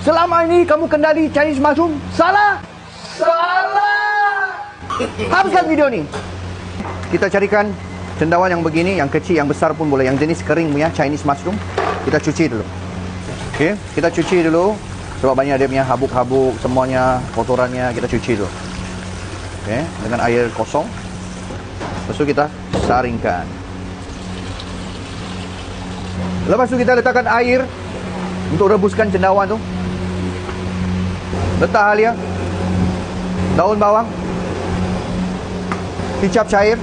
Selama ini kamu kendali Chinese mushroom. Salah. Salah. Habiskan video ni. Kita carikan cendawan yang begini, yang kecil, yang besar pun boleh. Yang jenis kering punya Chinese mushroom. Kita cuci dulu. Okey, kita cuci dulu. Sebab banyak dia punya habuk-habuk, semuanya, kotorannya kita cuci dulu. Okey, dengan air kosong. Lepas tu kita saringkan. Lepas tu kita letakkan air untuk rebuskan cendawan tu. Letak halia. Daun bawang. Kicap cair.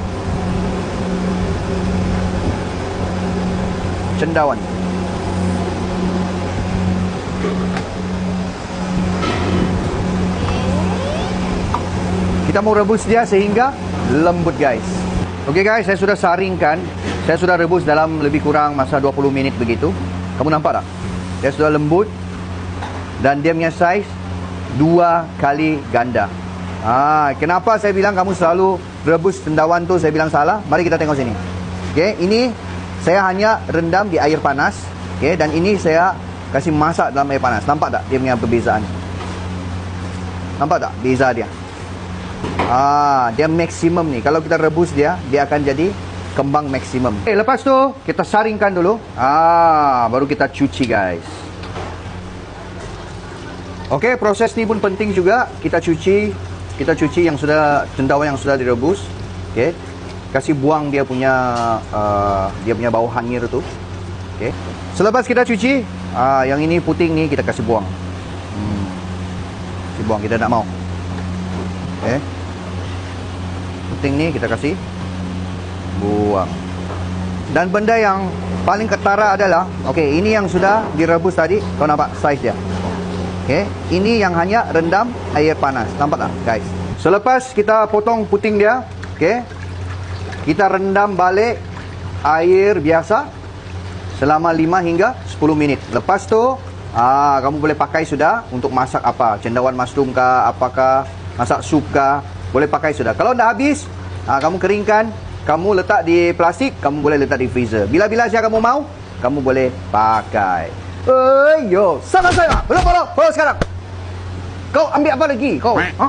Cendawan. Kita mau rebus dia sehingga lembut guys. Okey guys, saya sudah saringkan. Saya sudah rebus dalam lebih kurang masa 20 minit begitu. Kamu nampak tak? Dia sudah lembut dan dia punya saiz dua kali ganda. Ah, kenapa saya bilang kamu selalu rebus cendawan tu saya bilang salah? Mari kita tengok sini. Okey, ini saya hanya rendam di air panas. Okey, dan ini saya kasih masak dalam air panas. Nampak tak dia punya perbezaan? Nampak tak beza dia? Ah, dia maksimum ni. Kalau kita rebus dia, dia akan jadi kembang maksimum. Okay, lepas tu kita saringkan dulu. Ah, baru kita cuci guys. Okey, proses ni pun penting juga. Kita cuci, kita cuci yang sudah cendawan yang sudah direbus. Okey. Kasih buang dia punya uh, dia punya bau hanyir tu. Okey. Selepas kita cuci, ah yang ini puting ni kita kasih buang. Hmm. Kasih buang kita tak mau. Okey. Puting ni kita kasih buang. Dan benda yang paling ketara adalah, okey, ini yang sudah direbus tadi. Kau nampak saiz dia? Okey, ini yang hanya rendam air panas. Nampak tak, guys? Selepas kita potong puting dia, okey, kita rendam balik air biasa selama 5 hingga 10 minit. Lepas tu, ah, kamu boleh pakai sudah untuk masak apa? Cendawan mushroom kah, apakah, masak sup kah, boleh pakai sudah. Kalau dah habis, ah, kamu keringkan, kamu letak di plastik, kamu boleh letak di freezer. Bila-bila saja kamu mau, kamu boleh pakai. Yo, sana saya. Belum, belum, belum sekarang. Kau ambil apa lagi? Kau, ha?